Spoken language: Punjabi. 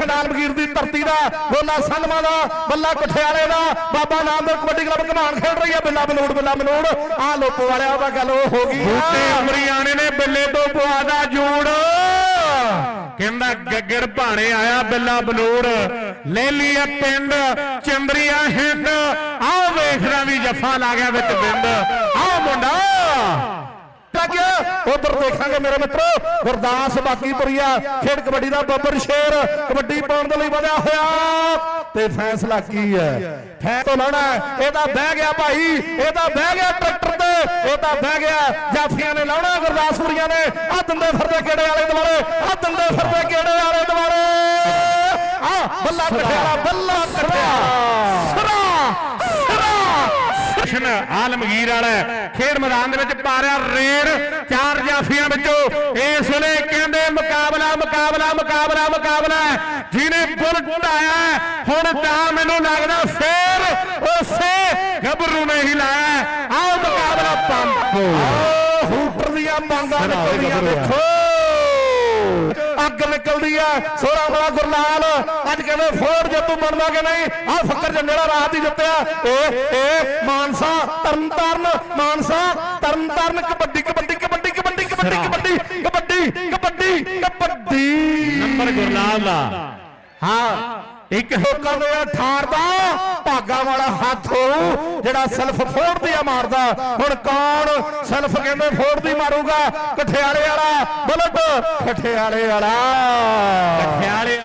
ਆਲਮਗੀਰ ਦੀ ਧਰਤੀ ਦਾ, ਬੋਲਾ ਸੰਧਮਾ ਦਾ, ਬੱਲਾ ਕਠਿਆਲੇ ਦਾ, ਬਾਬਾ ਨਾਮਦੇਵ ਕਬੱਡੀ ਕਲੱਬ ਘਮਾਣ ਖੇਡ ਰਹੀ ਹੈ, ਬਿੱਲਾ ਬਲੂੜ ਬਿੱਲਾ ਬਲੂੜ ਆ ਲੋਪੋ ਵਾਲਿਆ ਦਾ ਗੱਲ ਉਹ ਹੋ ਗਈ। ਬੂਟੇ ਅਮਰੀਆਣੇ ਨੇ ਬਿੱਲੇ ਤੋਂ ਪਵਾ ਜੋੜ। ਕਹਿੰਦਾ ਗੱਗੜ ਭਾਣੇ ਆਇਆ ਬਿੱਲਾ ਬਲੂੜ ਲੈ ਲਿਆ ਪਿੰਡ, ਚੰਦਰੀਆ ਹਿੰਦ ਆਓ ਵੇਖਦਾ ਵੀ ਜੱਫਾ ਲਾ ਗਿਆ ਵਿੱਚ ਬਿੰਦ। ਆਓ ਮੁੰਡਾ ਉਧਰ ਦੇਖਾਂਗੇ ਮੇਰੇ ਮਿੱਤਰੋ। ਗੁਰਦਾਸ ਬਾਕੀਪੁਰੀਆ, ਖੇਡ ਕਬੱਡੀ ਦਾ ਬੱਬਰ ਸ਼ੇਰ, ਕਬੱਡੀ ਪਾਉਣ ਦੇ ਲਈ ਵਧਿਆ ਹੋਇਆ। ਤੇ ਫੈਸਲਾ ਕੀ ਹੈ? ਫੈਸਲਾ ਤੋਂ ਇਹਦਾ ਬਹਿ ਗਿਆ ਭਾਈ, ਇਹਦਾ ਬਹਿ ਗਿਆ ਟਰੈਕਟਰ ਤੇ ਇਹ ਤਾਂ ਬਹਿ ਗਿਆ ਜਾਫੀਆਂ ਨੇ ਲਾਉਣਾ ਗੁਰਦਾਸਪੁਰੀਆਂ ਨੇ। ਆ ਦੰਦੇ ਫਿਰਦੇ ਕਿਹੜੇ ਵਾਲੇ ਦੁਆਲੇ? ਆ ਦੰਦੇ ਫਿਰਦੇ ਕਿਹੜੇ ਵਾਲੇ ਦੁਆਰੇ ਆ ਬੱਲਾ ਕਠਿਆਲਾ ਬੱਲਾ ਕਠਿਆਲਾ ਸਰਾ ਸਰਾ ਜਸ਼ਨ ਆਲਮਗੀਰ ਵਾਲਾ ਖੇਡ ਮੈਦਾਨ ਦੇ ਵਿੱਚ ਪਾ ਰਿਹਾ ਰੇਡ ਚਾਰ ਜਾਫੀਆਂ ਵਿੱਚੋਂ। ਇਸ ਵੇਲੇ ਕਹਿੰਦੇ ਮੁਕਾਬਲਾ ਮੁਕਾਬਲਾ ਮੁਕਾਬਲਾ ਮੁਕਾਬਲਾ ਜਿਹਨੇ ਬੁੱਲ ਢਾਇਆ ਹੁਣ ਤਾਂ ਮੈਨੂੰ ਲੱਗਦਾ ਫੇਰ ਉਸੇ ਗੱਭਰੂ ਨੇ ਹੀ ਲਾਇਆ ਆਓ ਮੁਕਾਬਲਾ ਪੰਪ। ਆਹ ਹੂਟਰ ਦੀਆਂ ਮੰਗਾਂ ਨਿਕਲਦੀਆਂ। ਦੇਖੋ। ਅੱਗ ਨਿਕਲਦੀ ਆ। ਸੋਹਣਾ ਬੜਾ ਗੁਰਲਾਲ ਅੱਜ ਕਹਿੰਦੇ ਫੋੜ ਜੇ ਤੂੰ ਬਣਦਾ ਕਿ ਨਹੀਂ? ਆ ਫੱਕਰ ਜੰਡੇੜਾ ਰਾਤ ਹੀ ਜਿੱਤਿਆ। A A Mansa Tarn Taran Mansa Tarn Taran kabaddi kabaddi kabaddi kabaddi kabaddi kabaddi kabaddi kabaddi kabaddi. Number Gurlal ਦਾ। ਹਾਂ। ਇੱਕ ਲੋਕਾਂ ਦੇ ਠਾਰ ਦਾ ਭਾਗਾ ਵਾਲਾ ਹੱਥ ਹੋਊ ਜਿਹੜਾ ਸੈਲਫ ਫੋੜਦੀ ਆ ਮਾਰਦਾ। ਹੁਣ ਕੌਣ ਸੈਲਫ ਕਹਿੰਦੇ ਫੋੜਦੀ ਮਾਰੂਗਾ? ਕਠਿਆਲੇ ਵਾਲਾ, ਬੁਲਟ, ਕਠਿਆਲੇ ਵਾਲਾ। ਖਿਆਲੇ